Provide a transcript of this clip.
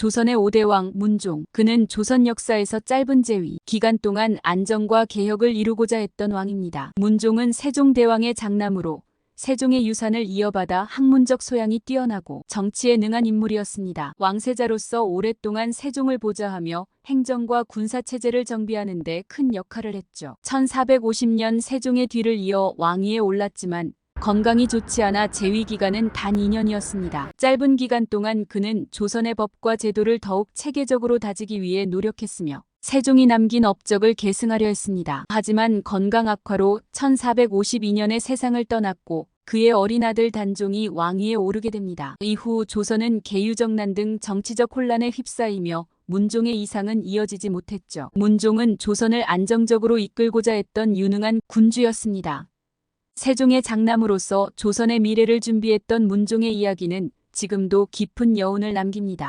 조선의 5대 왕 문종. 그는 조선 역사에서 짧은 재위 기간 동안 안정과 개혁을 이루고자 했던 왕입니다. 문종은 세종대왕의 장남으로 세종의 유산을 이어받아 학문적 소양이 뛰어나고 정치에 능한 인물이었습니다. 왕세자로서 오랫동안 세종을 보좌하며 행정과 군사체제를 정비하는 데 큰 역할을 했죠. 1450년 세종의 뒤를 이어 왕위에 올랐지만 건강이 좋지 않아 재위 기간은 단 2년이었습니다. 짧은 기간 동안 그는 조선의 법과 제도를 더욱 체계적으로 다지기 위해 노력했으며 세종이 남긴 업적을 계승하려 했습니다. 하지만 건강 악화로 1452년에 세상을 떠났고 그의 어린 아들 단종이 왕위에 오르게 됩니다. 이후 조선은 계유정난 등 정치적 혼란에 휩싸이며 문종의 이상은 이어지지 못했죠. 문종은 조선을 안정적으로 이끌고자 했던 유능한 군주였습니다. 세종의 장남으로서 조선의 미래를 준비했던 문종의 이야기는 지금도 깊은 여운을 남깁니다.